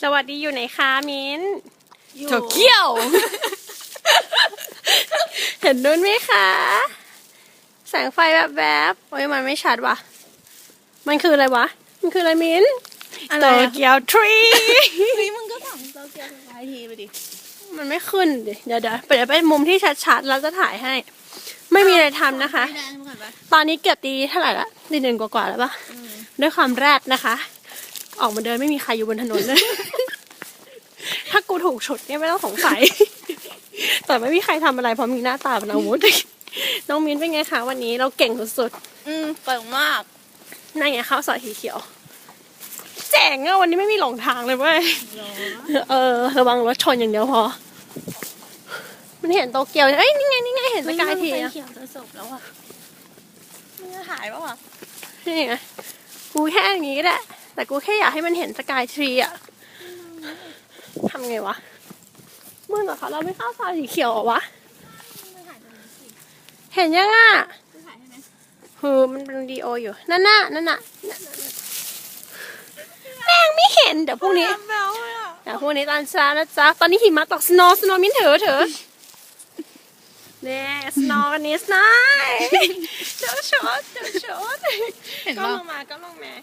สวัสดีอยู่ไหนคะมิ้นอยู่โตเกียว เห็นนู้นไหมคะ แสงไฟแบบแบบๆโอ้ยมันไม่ชัดว่ะ มันคืออะไรวะ มันคืออะไรมิ้นอะไรโตอะเกียวทรีเฮ้ยมึงก็สั่งโตเกียวสกายทีไปดิ มันไม่ขึ้นดิเดี๋ยวเดี๋ยวเดี๋ยวไปมุมที่ชัดๆแล้วจะถ่ายให้ ไม่มีอะไรทำนะคะไม่ได้มึงก่อนปะตอนนี้เกือบตีเท่าไหร่ละตีหนึ่งกว่าๆแล้วปะอืมด้วยความแรดนะคะ ออกมาเดินไม่มีใครอยู่บนถนนเลย ถ้ากูถูกฉุดเนี่ยไม่ต้องสงสัย แต่ไม่มีใครทำอะไรเพราะมีหน้าตาเป็นอาวุธน้องมิ้นเป็นไงคะวันนี้เราเก่งสุดอืมเปิงมากๆนั่นไงข้าวซอยสีเขียวเจ๋งอะวันนี้ไม่มีหลงทางเลยเว้ย เออ ระวังรถชนอย่างเดียวพอ มันเห็นโตเกียวเอ้ยนี่ไงนี่ไงเห็นสกายทีไฟอะเขียวจะจบแล้วอะมึงจะถ่ายปะวะนี่ไงกูแค่อย่างนี้ก็ได้ แต่กูแค่อยากให้มันเห็นสกายทรีอะทำไงวะมืดเหรอคะเราไม่เข้าซอยสีเขียวเหรอวะมึงจะถ่ายตรงนี้สิเห็นยังอะจะถ่ายให้ไหมฮือมันเป็นดีโออยู่นั่นน่ะนั่นน่ะนั่นน่ะแม่งไม่เห็น เดี๋ยวพรุ่งนี้แบวเลยอะเดี๋ยวพรุ่งนี้ตอนเช้านะจ๊ะ ตอนนี้หิมะตกสโนว์สโนว์มิ้นถือถือเนี่ยสโนว์กันนิดหน่อยเดี๋ยวช็อตเดี๋ยวช็อตเห็นก็ปะลงมาก็ลงมา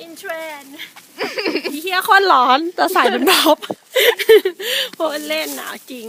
อินเทรนเฮียโคนร้อนแต่ใส่เป็นบ๊อบโคตรเล่นหนาวจริง